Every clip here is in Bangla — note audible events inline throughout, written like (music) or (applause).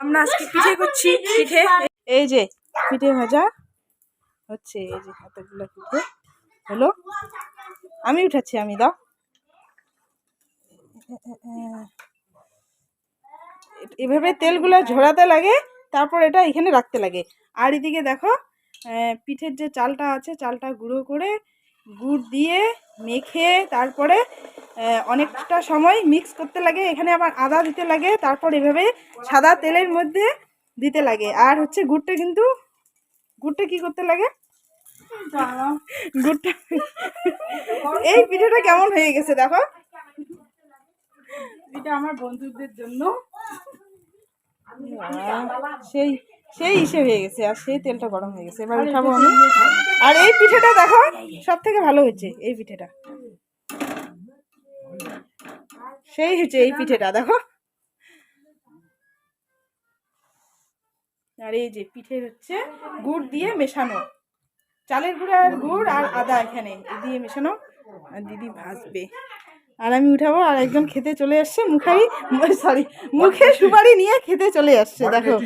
আমরা আজকে পিঠে করছি পিঠে। এই যে পিঠে ভাজা হচ্ছে এই যে হাতগুলো পিঠে। হলো? আমি উঠাচ্ছি আমি দাও। এভাবে তেলগুলো ঝরাতে লাগে তারপর এটা এখানে রাখতে লাগে। আর এদিকে দেখো পিঠের যে চালটা আছে চালটা গুঁড়ো করে গুড় দিয়ে মেখে তারপরে অনেকটা সময় মিক্স করতে লাগে। এখানে আবার আদা দিতে লাগে তারপর এভাবে সাদা তেলের মধ্যে দিতে লাগে। আর হচ্ছে গুড়টা কিন্তু গুড়টা কি করতে লাগে? গুড়টা এই পিঠেটা কেমন হয়ে গেছে দেখো? এটা আমার বন্ধুদের জন্য। সেই সেই ইসে হয়ে গেছে আর সেই তেলটা গরম হয়ে গেছে। এবার উঠাবো আমি। আর এই পিঠেটা দেখো সব থেকে ভালো হয়েছে এই পিঠেটা। সেই হচ্ছে এই পিঠেটা দেখো। আর এই যে পিঠে হচ্ছে গুড় দিয়ে মেশানো। চালের গুঁড়ো আর গুড় আর আদা এখানে দিয়ে মেশানো। আর দিদি ভাজবে। আর আমি উঠাবো আর একজন খেতে চলে আসছে মুখারি সরি মুখে সুপারি নিয়ে খেতে চলে আসছে দেখো।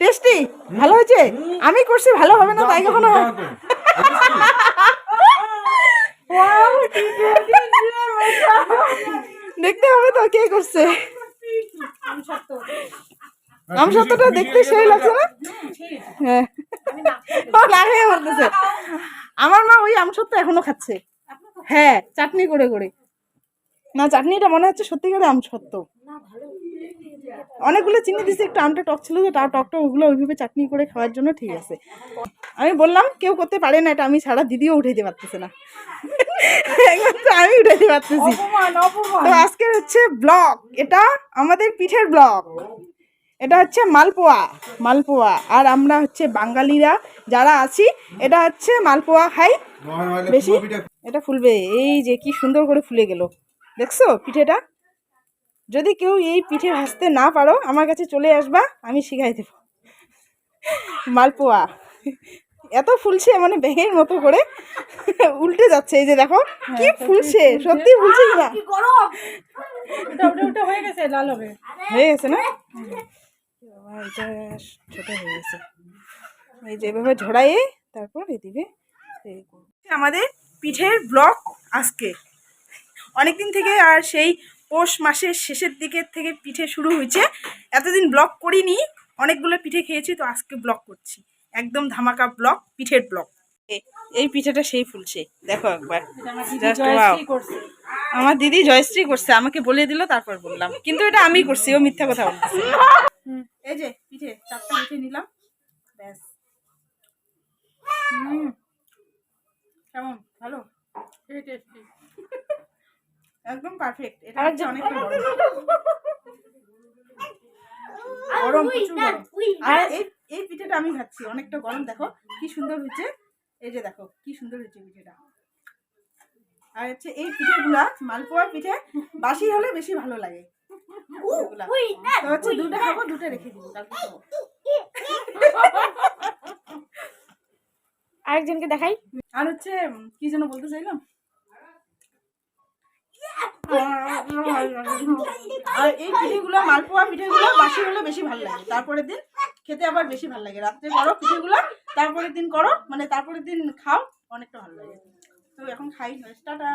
টেস্টি ভালো হয়েছে? আমি করছি ভালো হবে না তাই কখনো (laughs) হয়? দেখতে হবে তো কে করছে আম সত্যটা দেখতে সেই লাগছে না? হ্যাঁ। লাগে বলতেছে আমার মা ওই আম সত্য এখনও খাচ্ছে। হ্যাঁ চাটনি করে করে। না চাটনিটা মনে হচ্ছে সত্যি করে আম সত্য। অনেকগুলো চিনি দিছে একটু আমটা টক ছিল যে তার টকটা ওগুলো ওইভাবে চাটনি করে খাওয়ার জন্য ঠিক আছে। আমি বললাম কেউ করতে পারে না এটা আমি সারা দিদিও উঠাইতে পারতেছে না। একমাত্র আমি উঠাইতে পারতেছি। তো আজকের হচ্ছে ব্লগ। এটা আমাদের পিঠের ব্লগ। এটা হচ্ছে মালপোয়া মালপোয়া। আর আমরা হচ্ছে বাঙালিরা যারা আছি এটা হচ্ছে মালপোয়া খাই। বেশি? এটা ফুলবে। এই যে কি সুন্দর করে ফুলে গেল। দেখছ পিঠেটা? যদি কেউ এই পিঠে ভাসতে না পারো আমার কাছে চলে আসবা আমি শিখাই দেব। মালপোয়া। এত ফুলছে মানে ব্যাঙের মতো করে উল্টে যাচ্ছে এই যে দেখো কি ফুলছে সত্যি ফুলছে না হয়ে গেছে লাল হবে। হয়ে গেছে না? এটা ছোট হয়ে গেছে। এই যে এভাবে ঝরাইয়ে তারপর এ দিবে আমাদের পিঠের ব্লক আজকে। অনেকদিন থেকে আর সেই পৌষ মাসের শেষের দিকের থেকে পিঠে শুরু হয়েছে। এতদিন ব্লক করিনি অনেকগুলো পিঠে খেয়েছি তো আজকে ব্লক করছি। একদম ধামাকা ব্লক পিঠের ব্লক। এই পিঠেটা সেই ফুলছে দেখো একবার। আমার দিদি জয়শ্রী করছে। আমাকে বলে দিল তারপর বললাম। কিন্তু এটা আমি করছি ও মিথ্যা কথা বলতেছে এই যে পিঠে চারটা পিঠে নিলাম। ব্যাস। হুম। কেমন? ভালো? টেস্টি একদম পারফেক্ট এটা হচ্ছে অনেকটা গরম। গরম প্রচুর গরম। আর এই এই পিঠেটা আমি খাচ্ছি অনেকটা গরম। দেখো কি সুন্দর হয়েছে। এই যে দেখো কি সুন্দর হয়েছে পিঠেটা। আর হচ্ছে এই পিঠেগুলা মালপোয়া পিঠে বাসি হলে বেশি ভালো লাগে। হচ্ছে দুটো খাব দুটো রেখে দিব আরেকজনকে দেখাই। আর হচ্ছে কি যেন বলতে চাইলাম? আর এই পিঠেগুলো মালপোয়া পিঠেগুলো বাসি হলে বেশি ভালো লাগে। তারপরের দিন খেতে আবার বেশি ভালো লাগে। রাত্রে করো পিঠেগুলো তারপরের দিন করো মানে তারপরের দিন খাও অনেকটা ভালো লাগে। তো এখন খাই টাটা।